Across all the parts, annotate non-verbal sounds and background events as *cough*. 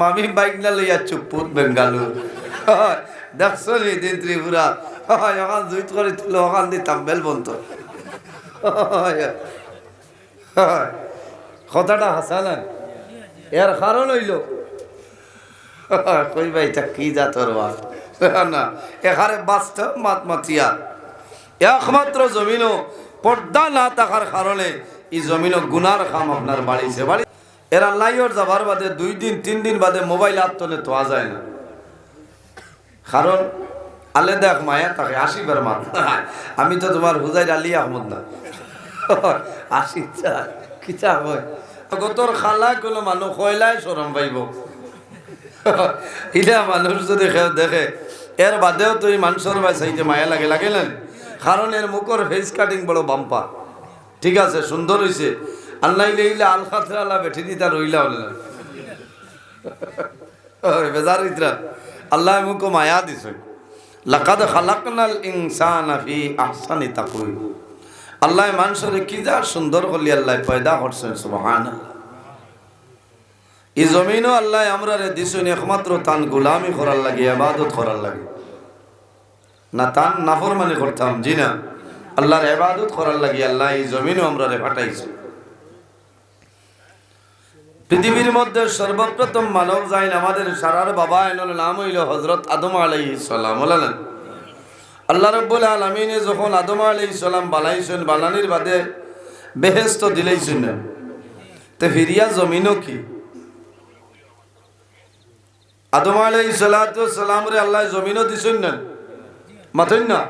মামি বাইক না লইয়া চুপুত বেঙ্গালুর। দেখছ নি দিন ত্রিপুরা। এখন জুইত করে তুলো, ওখান দিয়ে তাম্বেল বন্ত কথাটা হাসা না এর কারণ হইল। কই ভাই তা কি জাতর না এখানে বাস্তব মাত মাতিয়া একমাত্র জমিনও পর্দা না থাকার কারণে এই জমিনও গুনার খাম আপনার বাড়িছে। বাড়ি এরা লাইয়র যাবার বাদে দুই দিন, তিন দিন বাদে মোবাইল আত্মনে তোয়া যায় না। কারণ, আলে দেখ মায়া, তাকে আসিবার মান আমি তো তোমার হুজাই আলী আহমদ না। *laughs* আসি কি গতর খালা কোনো মানুষ কয়লায় সরম পাইব। *laughs* ইলা মানুষ যদি দেখে, এর বাদেও তো এই মানুষের ভাই চাইতে মায়া লাগে লাগে না? কারণ এর মুখর ফেস কাটিং বড় বাম্পা ঠিক আছে সুন্দর হয়েছে আল্লাহ ইলে আল খাতরা আল্লাহ বেঠি রইলা না। ইতরা। আল্লাহ মুখো মায়া আল্লাহ মানুষের কি যা সুন্দর আল্লাহ পয়দা করছেন, সুবহানাল্লাহ। এই জমিনও আল্লাহ আমরা রে দিছুন একমাত্র তান গোলামি করার লাগে আবাদত করার লাগে। না তান নাফরমানি করতাম, জি না। আল্লাহর এবাদত করার লাগে, আল্লাহ এই জমিনও আমরা রে পাঠাইছে। পৃথিবীর মধ্যে সর্বপ্রথম মানব যাইন আমাদের সারার বাবা এনল নাম হইল হজরত আদম আলাই সালাম বলেন আল্লাহ রব্বুল আলমিনে যখন আদম আলাই সালাম বানাইছেন, বানানির বাদে বেহেস্ত দিলেইছেন তে ফিরিয়া জমিনও কি? আদম আলাই সালাম রে আল্লাহ জমিনও দিছেন না? মাথইন না?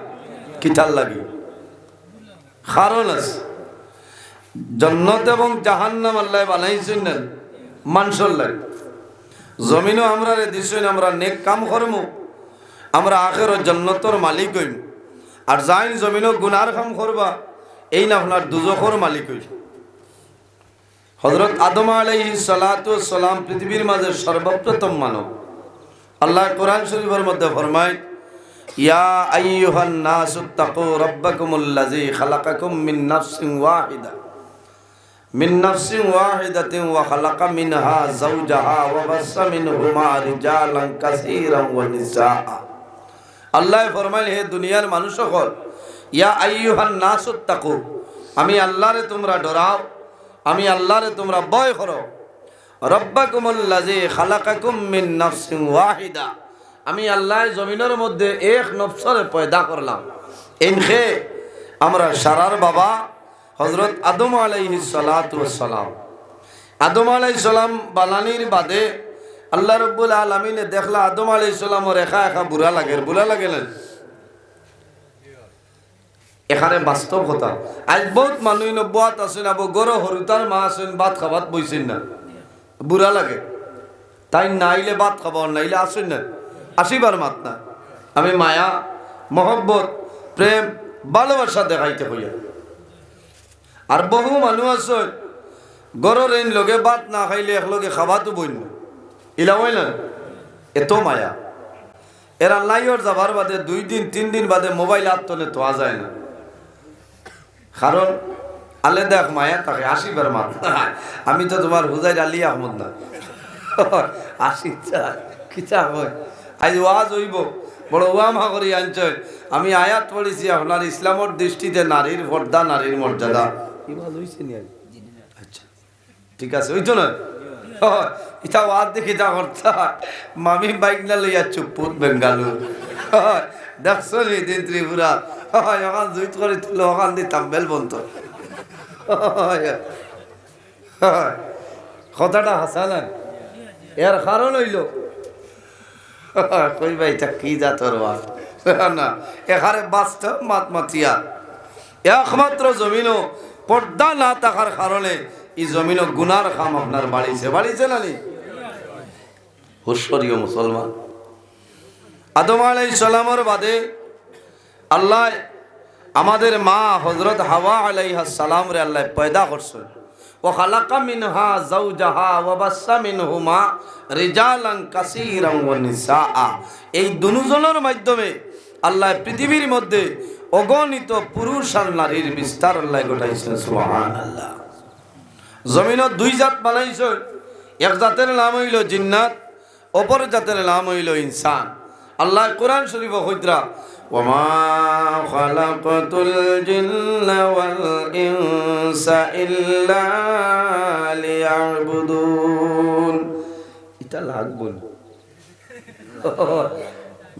কিতাল লাগি? কারণ আছে জন্নত এবং জাহান্নাম আল্লাহ বানাইছেন না। মানুষের লাগে জমিনও আমরা রে দিছেন আমরা নেক কাম করমু। আমরা আখের জন্নতর মালিক হইম। আর যাই জমিনও গুনার কাম করবা, এই না আপনার দুজখর মালিক হইল হজরত আদম আলাইহি সালাতু সালাম পৃথিবীর মাঝে সর্বপ্রথম মানব। আল্লাহ কোরআন শরীফের মধ্যে ফরমায়, ইয়া আইয়ুহান নাসু তাকু রাব্বাকুমুল্লাযী খালাকাকুম মিন নাফসিন ওয়াহিদা। ওয়া খালাকা মিনহা যাওজাহা ওয়া বাসসা মিনহুমা রিজালান কাসীরান ওয়া নিসা আল্লাহ ফরমাইল হে দুনিয়ার মানুষ সকল, ইয়া আইয়ুহান নাসু তাকু আমি আল্লাহরে তোমরা ডরাও, আমি আল্লাহরে তোমরা ভয় করো। রব্বাকুমুল্লাযী খালাকাকুম মিন নাফসিন ওয়াহিদা। আমি আল্লাহ জমিনের মধ্যে এক নফসরে পয়দা করলাম। এনখে আমরা সারার বাবা হজরত আদম আলাইহি সালাম আদম আলাই সালাম বালানির বাদে আল্লাহ রব্বুল আলমিনে দেখলা আদম আলাই সালামর একা একা বুড়া লাগে বুড়া লাগে এখানে বাস্তব কথা আজ বহুত মানুষ নব্বত আছেন, আবু গরো হরুতার মা আছেন, ভাত খাবাত বইছেন না। বুড়া লাগে। তাই নাইলে ভাত খাবার নাইলে আসেন না। আসিবার মাত না। আমি মায়া, মহব্বত, প্রেম, ভালোবাসা দেখাইতে হইয়া। আর বহু মানুষ আছে। গরর এন লগে ভাত না খাইলে একলগে খাবাতো বইন। ইলা হইল এত মায়া। এরা লাইয়র যাবার বাদে দুই দিন, তিন দিন বাদে মোবাইল আত্মনে তোয়া যায় না। কারণ আলে দেখ মায়া তাকে আসিবার মাত। *laughs* আমি তো তোমার হুজাই আলী আহমদ না। *laughs* আসি চা কি চা হয়? আজ ওয়াজ হইব। বড় ওয়ামা করি আনছে আমি আয়াত পড়েছি আপনার ইসলামর দৃষ্টিতে নারীর পর্দা, নারীর মর্যাদা। কি ওয়াজ নি আজ? আচ্ছা ঠিক আছে ওই তো না ইটা ওয়াজ দেখে যা করতে। মামি বাইক না লইয়া চুপুত বেঙ্গালুর। দেখছ নি দিন ত্রিপুরা? ওখান জুইত করে তুলো ওখান দিয়ে তাম্বেল বন্ত। কথাটা হাসা না এর কারণ হইল। কই ভাই তা কি জাতর না এখানে বাস্তব মাত মাতিয়া একমাত্র জমিনও পর্দা না থাকার কারণে এই জমিনও গুনার খাম আপনার বাড়িছে। বাড়িছে না হুশ্বরীয় মুসলমান। আদম আলাই সালামর বাদে আল্লাহ আমাদের মা হজরত হাওয়া আলাইহা সালাম রে আল্লাহ পয়দা করছেন ও খালাকা মিনহা জাওজাহা ওয়া বাসসা মিনহুমা রিজালান কাসীরান ওয়া নিসাআ। এই দুজনের মাধ্যমে আল্লাহ পৃথিবীর মধ্যে অগণিত পুরুষ আর নারীর বিস্তার আল্লাহ ঘটাইছেন সুবহানাল্লাহ। জমিনত দুই জাত বানাইছেন এক জাতের নাম হইল জিন্নাত অপর জাতের নাম হইল ইনসান। আল্লাহ কোরআন শরীফ হইতরা।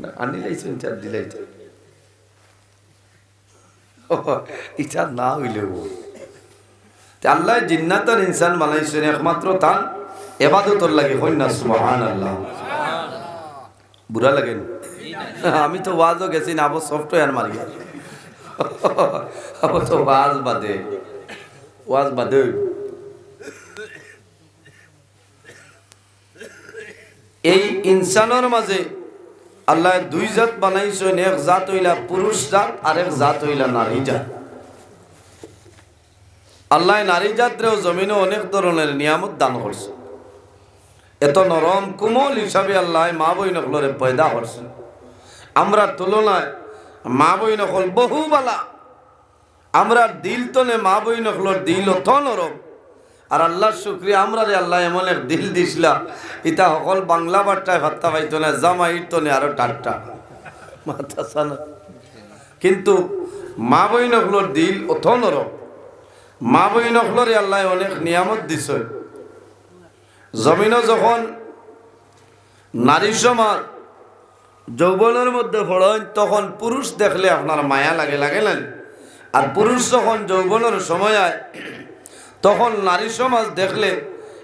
না, চার দিলাইছে *laughs* এটা না হইলেও। আল্লাহ জিন্নাত আর ইনসান বানাইছেন একমাত্র তান এবাদতর লাগে না সুবহান আল্লাহ বুড়া লাগেন আমি তো ওয়াজও গেছি না, আবার সফটওয়্যার মারি *laughs* আবার তো ওয়াজ বাদে। ওয়াজ বাদে এই ইনসানের মাঝে আল্লাহ দুই জাত বানাইছেন এক জাত হইলা পুরুষ জাত, আর এক জাত হইলা নারী জাত। আল্লাহ নারী জাতরেও জমিনে অনেক ধরনের নিয়ামত দান করছে। এত নরম কোমল হিসাবে আল্লাহ মা বই নকলরে পয়দা করছে। আমরা তুলনায় মা বই নকল বহু বালা আমরা দিল তনে মা বই নকলর দিল অত নরম। আর আল্লাহর শুক্রিয়া, আমরা রে আল্লাহ এমন এক দিল দিছিলা, ইতা সকল বাংলা বার্তায় ভাত্তা পাইতো না, জামাইর তনে আরও টাট্টা মাথা সানা কিন্তু মা বই নকলর দিল অত নরম। মা বই নকলরে আল্লাহ অনেক নিয়ামত দিছে। জমিনও যখন নারী সমাজ যৌবনের মধ্যে পড়েন তখন পুরুষ দেখলে আপনার মায়া লাগে লাগে না? আর পুরুষ যখন যৌবনের সময় আয় তখন নারী সমাজ দেখলে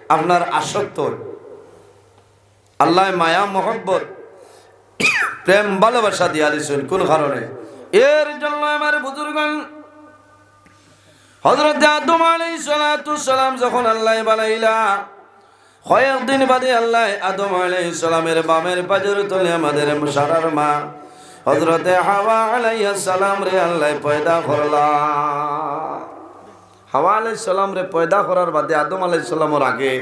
আপনার আসক্ত আল্লাহ মায়া, মহব্বত, প্রেম, ভালোবাসা দিয়া দিছেন কোন কারণে? এর জন্য আমার বুজুর্গান হজরত আদম সালাতু সালাম যখন আল্লাহ বানাইলা কয়েকদিন বাদে আল্লাহ আদম আলাইহিস সালামের বামের পাজর তলে আমাদের সারার মা হজরতে হাওয়া আলাইহিস সালাম রে আল্লাহ পয়দা করলা। হাওয়া আলাইহিস সালাম রে পয়দা করার বাদে আদম আলাইহিস সালামের আগে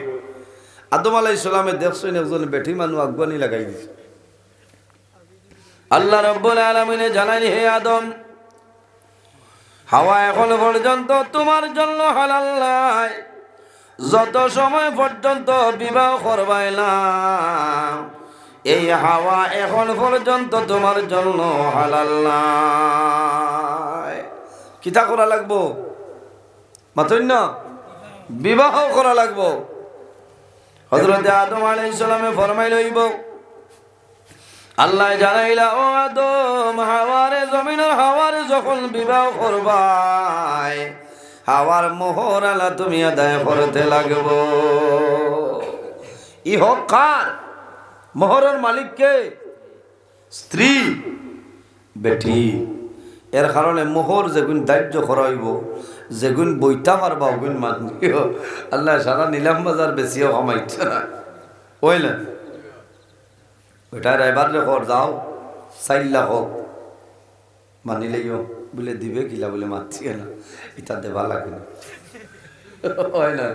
আদম আলাইহিস সালামে দেখছেন একজন বেঠি মানুষ আগুয়ানি লাগাই দিছে। আল্লাহ রব্বুল আলামিনে জানানি হে আদম, হাওয়া এখন পর্যন্ত তোমার জন্য হালাল নাই। যত সময় পর্যন্ত বিবাহ করবাইলাম, এই হাওয়া এখন পর্যন্ত তোমার জন্য হালাল নাই। কিতা করা লাগবো? মাতন্য, বিবাহ করা লাগবো। হজরতে আদম আলাইহিস সালামে ফরমাই লইব আল্লাহ জানাইলা, ও আদম, হাওয়ারে জমিনের হাওয়ারে যখন বিবাহ করবাই, হাওয়ার মোহর আলা তুমি আদায় করতে লাগব। ইহ কার মোহরের মালিককে স্ত্রী, বেটি, এর কারণে মোহর যেগুন দাহ্য করাইব যেগুন বইতা পারবা ওগুন মানিও আল্লাহ সারা নিলাম বাজার বেশিও কমাইছে না। ওই না ওইটা এবার রেখর যাও চার লাখ মানিলেও বলে দিবে কিলা বলে মারছি না এটা দেবা লাগে না। হয় না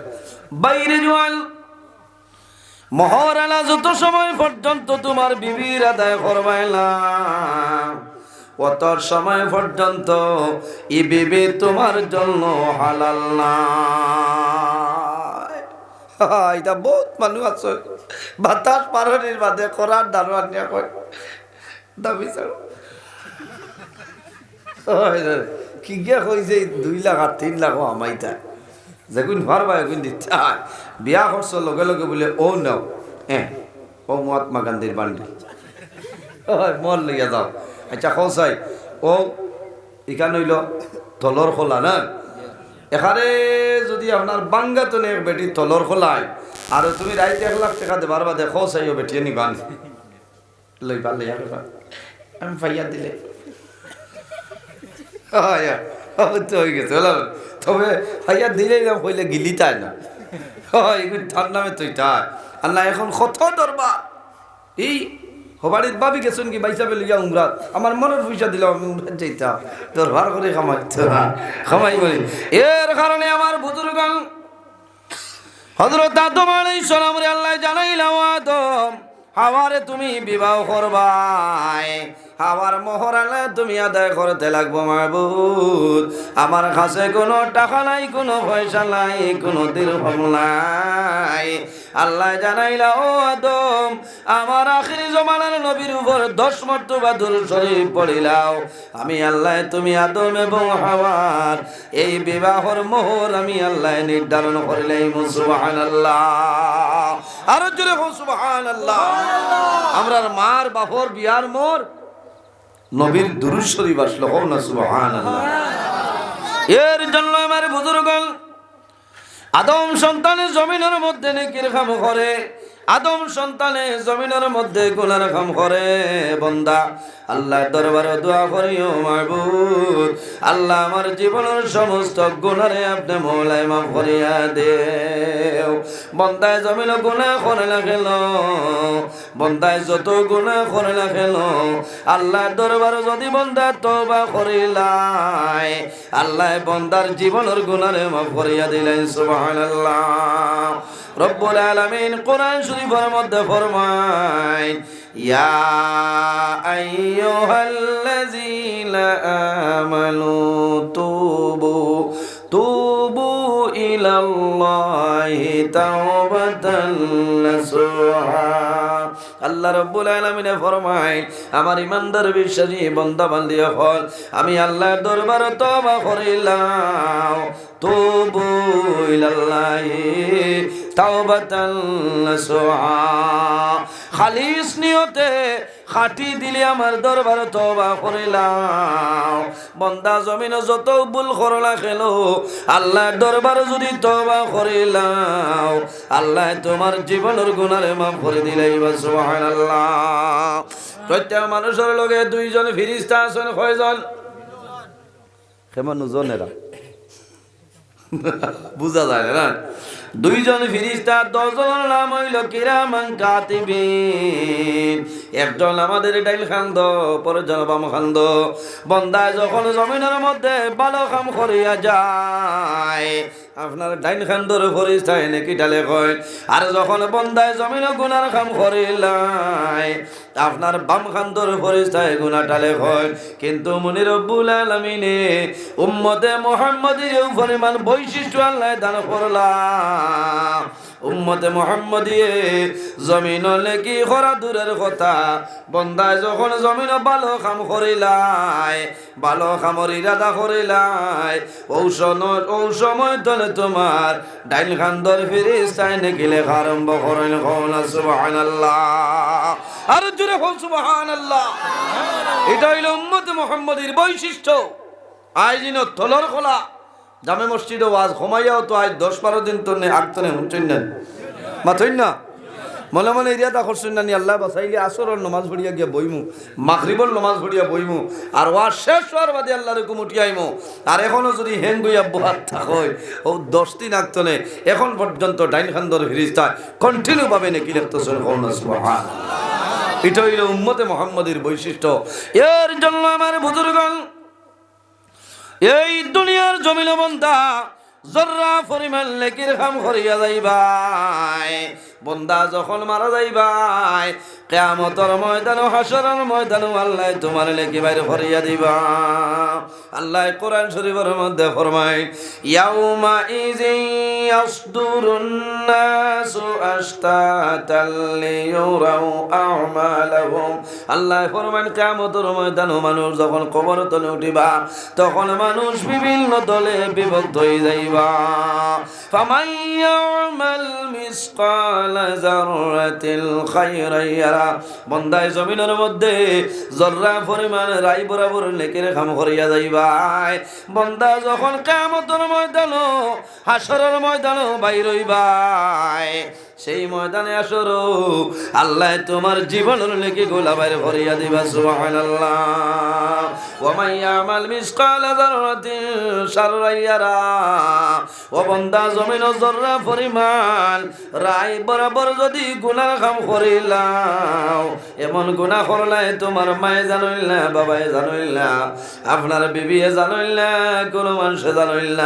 যত সময় পর্যন্ত তোমার বিবির আদায় করবাইলাম অতর সময় পর্যন্ত ই বিবি তোমার জন্য হালাল না এটা বহুত মানুষ আছে। বাতাস পারনির বাদে করার দারোয়ান নিয়ে কয়। দাবি কি গিয়া কইছে দুই লাখ আর তিন লাখ আমাইতা যেগুন পারবা এগুন দিতে হয়, বিয়া করছ লগে লগে বলে ও নাও। হ্যাঁ ও মহাত্মা গান্ধীর বান্ডি মর লইয়া যাও। আচ্ছা কৌসাই ও ইখান হইল তলর খোলা না? এখানে যদি আপনার বাঙ্গা তো নেই বেটি তলর খোলায় আর তুমি রাইতে এক লাখ টাকা দেবার বাদে খো চাইও বেটিয়ে নিবান লইয়া লইবা আমি ফাইয়া দিলে। হ্যাঁ গেছে তবে ফাইয়া দিলেই না হইলে গিলি তাই না। হয় তার নামে তুই তাই। আর না এখন কত দরবার এই হবাড়ির বাবি গেছেন কি বাইসা পেলে গিয়া উমরাত। আমার মনের পয়সা দিলাম আমি উমরাত যাইতাম ভার করে খামাইতে না খামাই করি। এর কারণে আমার বুজুর্গান হজরত আদম আলাইহিস সালাম রে আল্লাহ জানাইলাম আদম হাওয়ারে তুমি বিবাহ করবাই। হাওয়ার মোহরালে তুমি আদায় করতে লাগবো মাহবুদ আমার কাছে কোনো টাকা নাই, কোনো পয়সা নাই, কোনো দিরহম নাই। আল্লাহ জানাইলা, ও আদম, আমার আখিরি জমানার নবীর উপর দশ মর্তবা দূর শরীফ পড়িলাও। আমি আল্লাহ, তুমি আদম এবং হাওয়ার, এই বিবাহর মোহর আমি আল্লাহ নির্ধারণ করিলাই মুসুবাহান আল্লাহ আরও জোরে সুবহান আল্লাহ আমরার মার বাপর বিয়ার মোর নবীর দুরুদ শরীফ আসলো হোক না সুবহান এর জন্য আমার আদম সন্তানের জমিনের মধ্যে নেকির কাম করে আদম সন্তানে জমিনের মধ্যে গুনার কাম করে, বন্দা। আল্লাহ দরবারে দোয়া করিও, মাহবুব। আল্লাহ আমার জীবনের সমস্ত গুনারে আপনি মৌলাই মাফ করিয়া দেও। বন্দায় জমিন গুণা করে না খেল বন্দায় যত গুণা করে না খেল আল্লাহ দরবারে যদি বন্দা তবা করিলাই আল্লাহ বন্দার জীবনের গুণারে মাফ করিয়া দিলেন, সুবহানাল্লাহ। রব্বুল আলামিন কোরআন শরীফের মধ্যে ফরমায় তুবু তুবু আল্লাহ রব্বুল আলামিনে ফরমায়, আমার ইমানদার বিশ্বাসী বান্দা বান্দি হল, আমি আল্লাহর দরবারে তওবা করিলাম। তুবু ইলাল্লাহি তাওবাতান নাসুহা খালিস নিয়তে খাটি দিলে আমার দরবারে তবা করিলাম বন্দা জমিন যত ভুল করলা খেলো আল্লাহর দরবার যদি তবা করিলাম আল্লাহ তোমার জীবনের গুণারে মাফ করে দিলাই বা সুবহানাল্লাহ। প্রত্যেক মানুষের লগে দুইজন ফিরিস্তা আছেন কয়জন? কেমন জনেরা *laughs* বুঝা যায় না। দুইজন ফিরিস্তা, দশজনের নাম হইল কিরামান কাতিবিন। একজন আমাদের ডাইল খান্দ পরজন বাম খান্দ। বন্দায় যখন জমিনের মধ্যে ভালো কাম করিয়া যায় আপনার ডাইন খান্দর ফরিস্তায় নাকি ডালে কয়, আর যখন বন্দায় জমিন গুনার খাম করিলাই, আপনার বাম খান্দর ফরিস্তায় গুনা ডালে কয়। কিন্তু মুনির রব্বুল আলমিনে উম্মতে মোহাম্মদের পরিমাণ বৈশিষ্ট্য আল্লাহ দান করলাম উম্মতে মোহাম্মদিয়ে, জমিন লেকি করা দূরের কথা। বন্দায় যখন জমিন ভালো কাম করিলাই ভালো কামর ইরাদা করিলাই ঔষধ ঔ সময় তলে তোমার ডাইল খান্দর ফিরিস চাই নাকি লেখা আরম্ভ করেন কৌনা সুবাহান আর জুড়ে হোক সুবাহান এটা হইল উম্মতে মোহাম্মদের বৈশিষ্ট্য। আইজিন তলর খোলা জামে মসজিদে ওয়াজ ঘুমাইয়াও তো আজ দশ বারো দিন তো নেই আগতনে শুনছেন না মাথইন না। মনে মনে এরিয়াটা করছেন না নি? আল্লাহ বাসাইলে আসরের নমাজ ভরিয়া গিয়া বইমু, মাগরিবর নমাজ ভরিয়া বইমু, আর ওয়াজ শেষ হওয়ার বাদে আল্লাহর হুকুম উঠিয়াইমু। আর এখনও যদি হেং গইয়া বহাত থাকই ও দশ দিন আগতনে এখন পর্যন্ত ডাইন খান্দর ফিরিস্তা কন্টিনিউ পাবে নাকি লিখতেছেন সুবহান। এটা হইল উম্মতে মোহাম্মদের বৈশিষ্ট্য। এর জন্য আমার বুজুর্গণ এই দুনিয়ার জমিন বন্ধা জর্রা পরিমাণ লেকির খাম করিয়া যাইবাই। বন্দা যখন মারা যাইবাই, কেয়ামতর ময়দান হাসরের ময়দান আল্লাহ তোমার লেকি বাইর করিয়া দিবা। আল্লাহ কোরআন শরীফের মধ্যে ফরমাই ইয়াউমা ইজি ইয়াসদুরুন নাসু আশতাতাল লিয়ুরাউ আমালাহুম। আল্লাহ ফরমান কিয়ামতের ময়দান মানুষ যখন কবর তলে উঠিবা, তখন মানুষ বিভিন্ন দলে বিভক্ত হয়ে যাইবা। ফামান ইয়ামাল মিসকাল যাররাতিল খায়রান ইয়ারা। বন্দায় জমিনের মধ্যে জর্রা পরিমাণ রাই বরাবর লেকের খাম করিয়া যাইবাই বন্দা যখন কামতর ময়দানো হাসরের ময়দানো বাইর হইবাই সেই ময়দানে আসর আল্লাহ তোমার জীবনের লেগে গোলা বাইরে ভরিয়া দিবা, সুবহানাল্লাহ। ওয়া ইয়ামাল মিসকাল যাররাতিন শাররান ইয়ারা। ও বন্দা জমিন জর্রা পরিমাণ রাই বরাবর যদি গুনাহ কাম করিলাও, এমন গুনাহ করলাই তোমার মায়ে জানইল না, বাবাই জানইল আপনার বিবিয়ে জানইল কোনো মানুষে জানইল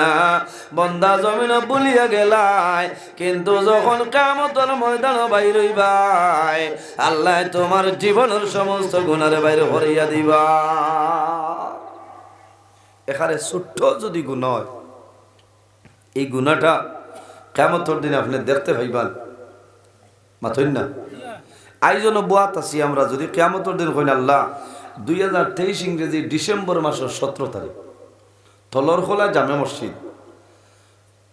বন্দা জমিন বলিয়া গেলাই কিন্তু যখন কাম কেমতর ময়দান বাইর হইবাই। আল্লাহ তোমার জীবনের সমস্ত গুণার বাইরে হরিয়া দিবা। এখানে ছোট্ট যদি গুণ হয়, এই গুণাটা কেমতর দিনে আপনি দেখতে পাইবান? মাথইন না? আইজন বুয়াত আছি আমরা, যদি কেমতর দিন হইন আল্লাহ, দুই হাজার তেইশ ইংরেজি ডিসেম্বর মাসের সতেরো তারিখ তলর খোলা জামে মসজিদ।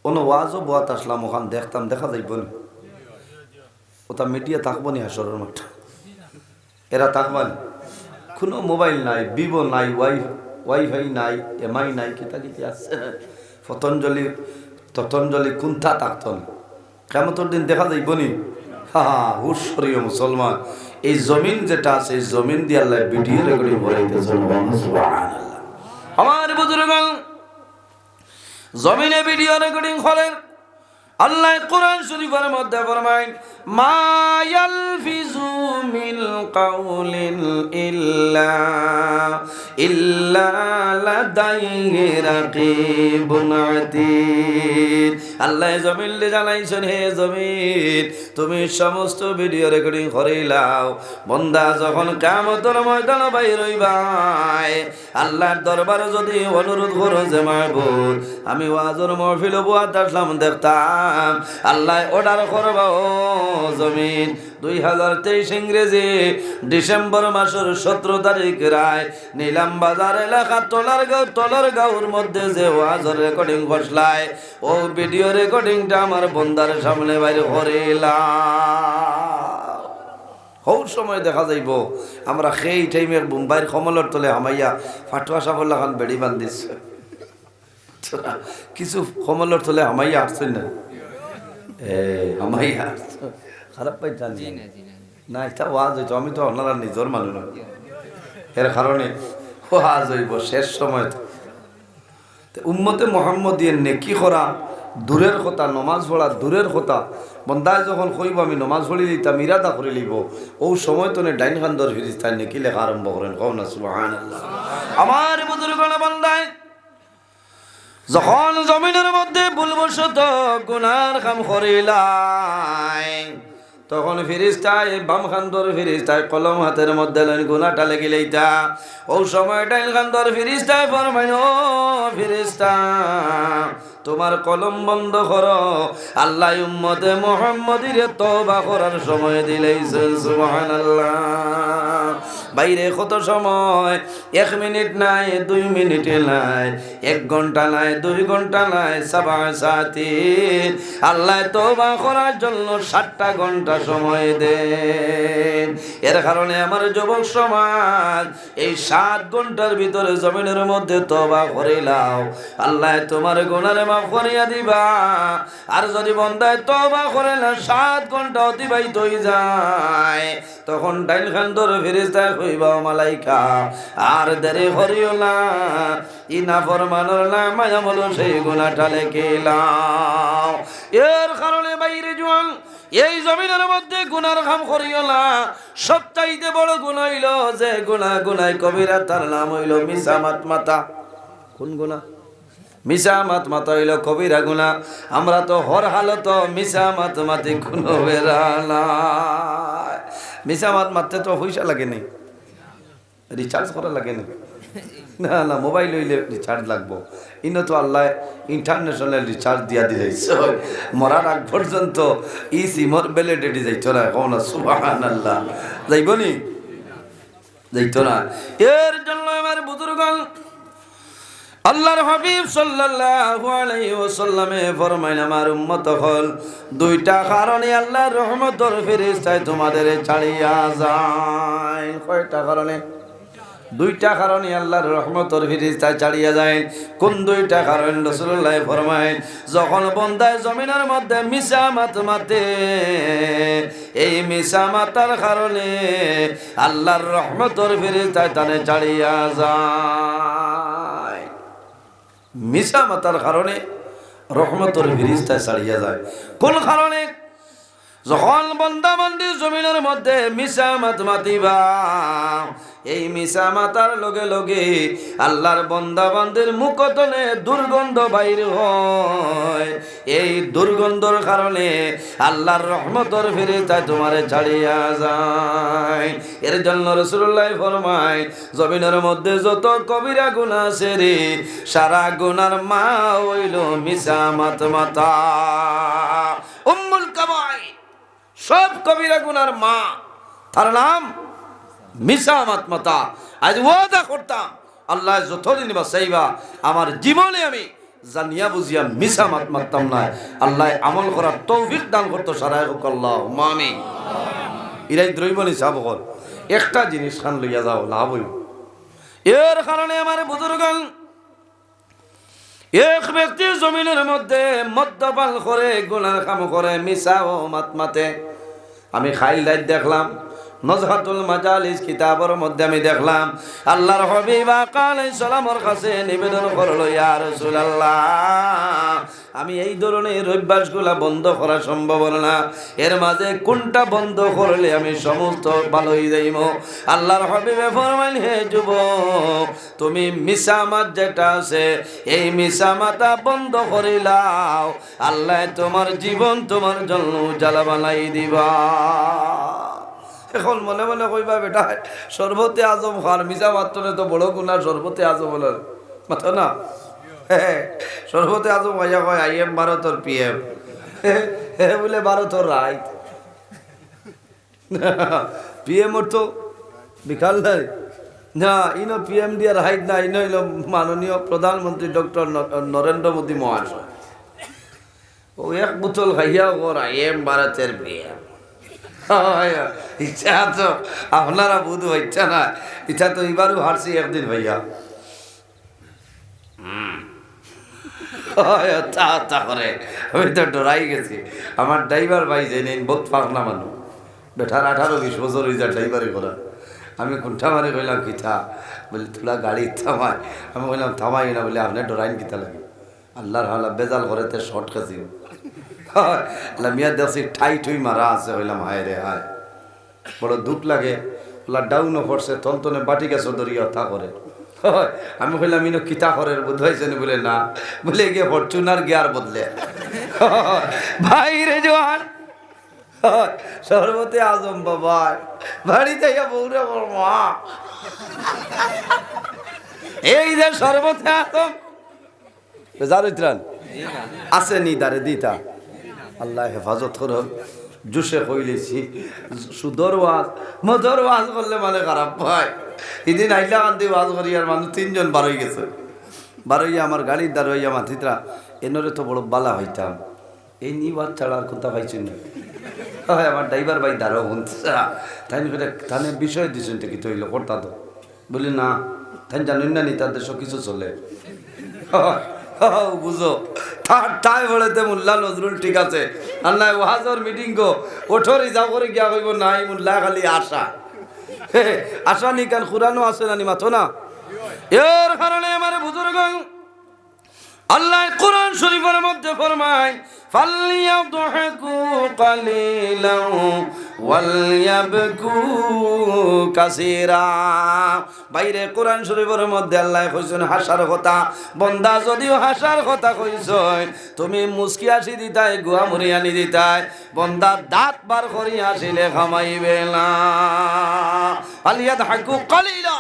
কোনো ওয়াজও বুয়াত আসলাম, ওখান দেখতাম, দেখা যাইব না ওটা মিডিয়া থাকব নি হাসরের মাঠ এরা থাকবান কোনো মোবাইল নাই, ভিভো নাই, ওয়াই, ওয়াইফাই নাই, এমআই নাই, কিতা কিতি আছে। পতঞ্জলি পতঞ্জলি কুন্থা থাকতন কেমতর দিন দেখা যাইব নি? হা হা হুশরীয় মুসলমান। এই জমিন যেটা আছে, এই জমিন দিয়ে আল্লাহ ভিডিও রেকর্ডিং বলাইতেছে আমার জমিনে ভিডিও রেকর্ডিং করেন। আল্লাহ কোরআন শরীফের মধ্যে ফরমাইন মায়াল ইয়ালফিজু মিন কাউলিন ইল্লা ইল্লা লাদাইহি রাকিবুন আতীদ। আল্লাহ জমিন লে জানাইছেন, হে জমিন, তুমি সমস্ত ভিডিও রেকর্ডিং করিলাও বন্দা, যখন কামতর ময়দান বাইর হইবাই আল্লাহর দরবারে যদি অনুরোধ করো যে, মাহবুব, আমি ওয়াজর মহফিল বুয়াত আসলাম দেখতাম আল্লাহ অর্ডার করবা জমিন। দুই হাজার তেইশ ইংরেজি ডিসেম্বর মাসের সতেরো তারিখ রায়। নিলাম বাজার এলাকা তলার গাঁও তলার গাঁওর মধ্যে যে ওয়াজর রেকর্ডিং বসলায়। ও ভিডিও রেকর্ডিংটা আমার বন্দার সামনে বাইরে করিলাম। হৌর সময় দেখা যাইব। আমরা সেই টাইমের মুম্বাইয়ের কমলের তলে হামাইয়া ফাটুয়া সাফল খান বেড়ি বান্ধিছে। কিছু কমলের তলে হামাইয়া আসছেন না। হামাইয়া খারাপ পাই জানি না এটা ওয়াজ হইতো আমি তো আপনারা নিজের মানুষ না এর কারণে ওয়াজ হইব শেষ সময় উম্মতে মোহাম্মদ দিয়ে নেকি করা দূরের কথা নমাজ পড়া দূরের কথা বন্দায় যখন কইব আমি নমাজ পড়ি দিতাম ইরাদা করে লিব ও সময় তো ডাইন খান্দর ফিরিস্তান নেকি লেখা আরম্ভ করেন কও না সুবহানাল্লাহ আমার বন্দায় যখন জমিনের মধ্যে ভুলবশত গুনার কাম করিলাই, তখন ফিরিস্তায় বাম খান্দর ফিরিস্তায় কলম হাতের মধ্যে লইন গুনাটা লইতা। ও সময় টাইল খান্দর ফিরিস্তায় ফরমাইন ফিরিস্তা তোমার কলম বন্ধ করো। আল্লাহ উম্মতে মোহাম্মদির তওবা করার সময় দিলেই সুবহানাল্লাহ। বাইরে কত সময়? এক মিনিট নাই, দুই মিনিট নাই, এক ঘণ্টা নাই, দুই ঘণ্টা নাই, সাবা সাথী আল্লাহ তোবা করার জন্য সাতটা ঘণ্টা সময় দেন। এর কারণে আমার যুবক সমাজ, এই সাত ঘণ্টার ভিতরে জমিনের মধ্যে তোবা করিলাও আল্লাহ তোমার গুণারে মাফ করিয়া দিবা। আর যদি বন্ধায় তোবা করে না, সাত ঘণ্টা অতিবাহিত হয়ে যায়। তখন ডাইল খান ধরে ফিরিস্তায় হইবা মালাইকা, আর দেরি হরিও না। ইনা ফরমানোর না মায়া বলো সেই গুণাটা লেখিলাম এর কারণে বাইরে এই জমিনের মধ্যে গুনার কাম করিও না। সবচাইতে বড় গুণ হইল যে গুণা গুনায় কবিরা তার নাম হইল মিসামাত মাতা। কোন গুণা মিশা মাত হইল কবিরা গুণা। আমরা তো হর হালত মিশা মাত কোনো বেড়া নাই। মিশা মাত মারতে তো পয়সা লাগেনি রিচার্জ করা লাগেনি না। না মোবাইল হইলে রিচার্জ লাগবো। ইনো তো আল্লাহ ইন্টারন্যাশনাল রিচার্জ দিয়া দিলে মরার আগ পর্যন্ত ই সিমর ভ্যালিডিটি যাইতো না, কও না সুবাহান আল্লাহ যাইব নি? যাইতো না। এর জন্য আমার বুজুর্গণ আল্লাহর হাবিব সাল্লাল্লাহু আলাইহি ওয়াসাল্লামে ফরমাইন আমার উম্মত হল দুইটা কারণে আল্লাহর রহমতের ফেরেশতায় তোমাদের ছাড়িয়া যায়। কয়টা কারণে? দুইটা কারণে আল্লাহর রহমতর ফিরিস্তায় ছাড়িয়া যায়। কোন দুইটা কারণ? রসুল্লাহ ফরমায় যখন বন্দায় জমিনের মধ্যে মিশা মাত, এই মিশা মাতার কারণে আল্লাহর রহমতর ফিরিস্তায় তানে ছাড়িয়া যায়। মিশা মাতার কারণে রহমতর ফিরিস্তায় ছাড়িয়া যায়। কোন কারণে? যখন বন্দা বন্দি জমিনের মধ্যে মিশা মাত মাতিবা, এই মিশা মাতার লগে লগে আল্লাহর বন্দা বান্দির মুখতনে দুর্গন্ধ বাইর হয়। এই দুর্গন্ধর কারণে আল্লাহর রহমতর ফিরে তাই তোমারে ছাড়িয়া যায়। এর জন্য রসুল্লাহ ফরমায়, জমিনের মধ্যে যত কবিরা গুণা আছে রে, সারা গুনার মা হইল মিশা মাত মাতা। উম্মুল কাবাই সব কবিরা গুনার মা। তার নাম মিশা মাতমাতা আজ ওয়াদা করতাম, আল্লাহ যতদিন বা সেইবা আমার জীবনে আমি জানিয়া বুঝিয়া মিশা মাত মারতাম না। আল্লাহ আমল করার তৌফিক দান করতো সারাই হোক আল্লাহ মামি ইরাই দ্রৈবনি সাবকর একটা জিনিস খান লইয়া যাও, লাভ হইব। এর কারণে আমার বুজুর্গান এক ব্যক্তি জমিনের মধ্যে মদ্যপান করে, গুনার কাম করে মিশা ও মাত মাতে। আমি খাইল দায় দেখলাম, নজহাতুল মাজালিস কিতাবের মধ্যে আমি দেখলাম, আল্লাহর হবিবা কালাই সালামর কাছে নিবেদন করল, ইয়া রাসূলুল্লাহ আমি এই ধরনের অভ্যাসগুলা বন্ধ করা সম্ভব না। এর মাঝে কোনটা বন্ধ করলে আমি সমস্ত ভালো হয়ে যাইব? আল্লাহর হবিবে ফরমাইল, হে যুব তুমি মিসামাত যেটা আছে, এই মিসামাতা বন্ধ করিলাও আল্লাহ তোমার জীবন তোমার জন্য জ্বালা বানাই দিবা। এখন মনে মনে কইবা, বেটা, সর্বতে আজম খান মিসা তো বড় গুণা সর্বতে আজম হল। মাথা না? সর্বতে আজম ভাইয়া কয় আই এম ভারতর পি এম। বলে ভারতর রায়। পি এম তো বিকাল নাই। না, ইনো পি এম দিয়ার হাইট না, ইনো হইল মাননীয় প্রধানমন্ত্রী ডক্টর নরেন্দ্র মোদী মহাশয়। ও এক বোতল খাইয়া কর আই এম ভারতের পি এম। ইচ্ছা তো আপনারা বুধ ইচ্ছা না। ইচ্ছা তো এবারও হারছি একদিন ভাইয়া। তা তা করে। আমি তো ডরাই গেছি। আমার ড্রাইভার ভাই যে নেই, বহুত পাগলা মানুষ। বেঠার আঠারো বিশ বছর হয়ে যায় ড্রাইভারি করা আমি কোনটা মারে কইলাম কিতা বলে তোলা গাড়ি থামায়। আমি কইলাম, থামাই না। বলে, আপনি ডরাইন কিতা লাগে? আল্লাহর হালা, বেজাল করে তে শর্ট খাসি মিয়া দেখছি ঠাই ঠুই মারা আছে হইলাম হায় রে, হায়। বড় দুঃখ লাগে। ওলা ডাউনও পড়ছে তন্তনে বাটি গেছে দরিয়া তা করে। আমি কইলাম ইনো কিতা করে বোধ হয়েছে বলে না। বলে গিয়ে ফরচুনার গিয়ার বদলে। ভাই রে জোয়ান। সর্বতে আজম বাবা। বাড়িতে বড় মা। এই যে সর্বতে আজম। আছে নি দারে দিতা। আল্লাহ হেফাজত করো জুসে কইলেছি। সুদর ওয়াজ মধুর ওয়াজ করলে মানে খারাপ ভাই এদিন আইলা কান্তি ওয়াজ করি আর মানুষ তিনজন বারোই গেছে। বার হইয়া আমার গাড়ির দ্বার হইয়া মাথিতরা, এনরে তো বড় বালা হইতাম। এই নি ওয়াজ ছাড়া আর কোথা পাইছি না? হয় আমার ড্রাইভার ভাই দাঁড়াও শুনছে তাই তানে বিষয় দিছেন কি তৈল করতা তো। বলি না তাই জানেন না নি, তাদের সব কিছু চলে। *laughs* বুঝো। টাই বলেতে মোল্লা নজরুল ঠিক আছে। আর নাই, ওয়াজর মিটিং গো। ওঠরি যা করে, গিয়া কইব, নাই মোল্লা, খালি আশা। আশা নি কান খুরানো আছে না নি মাথো না? এর কারণে আমার বুজুর্গ আল্লাহ কোরআন শরীফের মধ্যে ফরমায় বাইরে কোরআন শরীফের মধ্যে আল্লাহ কইছেন, হাসার কথা। বন্দা, যদিও হাসার কথা কইছ তুমি মুস্কি আসি দিতাই গুয়া মুড়ি আনি দিতাই। বন্দা, দাঁত বার করি আসিলে খামাইবে না। ফালিয়াদহাকু কালিলা,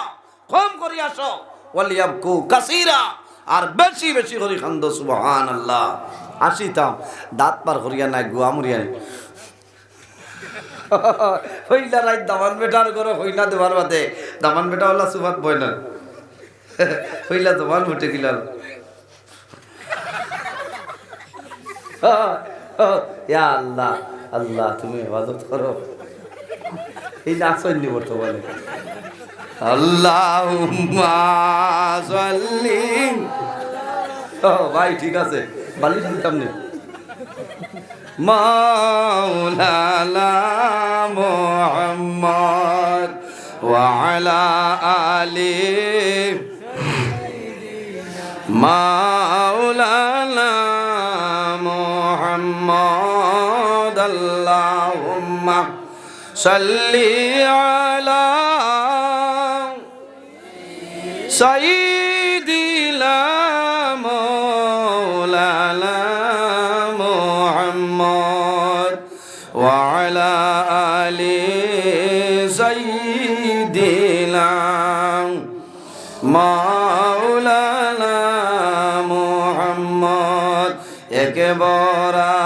কম করি আসো। ওয়ালিয়াবকু কাসীরা। আর বেশি বেশি করি খান্দ সুবহান আল্লাহ আসিতাম দাঁত পার করিয়া নাই, গুয়া মুড়িয়া নাই। *laughs* হইলা রাই দামান বেটার করো, হইলা দেবার বাদে। দামান বেটা হল্লা সুভাত বই না *laughs* হইলা দামান ফুটে গিলাল ইয়া আল্লাহ আল্লাহ, তুমি হেফাজত করো। *laughs* এই নাচনি বর্তমানে আল্লাহুম্মা সাল্লি। ও ভাই, ঠিক আছে। বালি দিতাম নি। মাওলানা মুহাম্মদ ওয়া আলা আলি। মাওলানা মুহাম্মদ আল্লাহুম্মা সাল্লি আলা সাইদিলা মৌলানা মোহাম্মদ ওয়ালা আলি সাইদিলা মৌলানা মোহাম্মদ একে বরা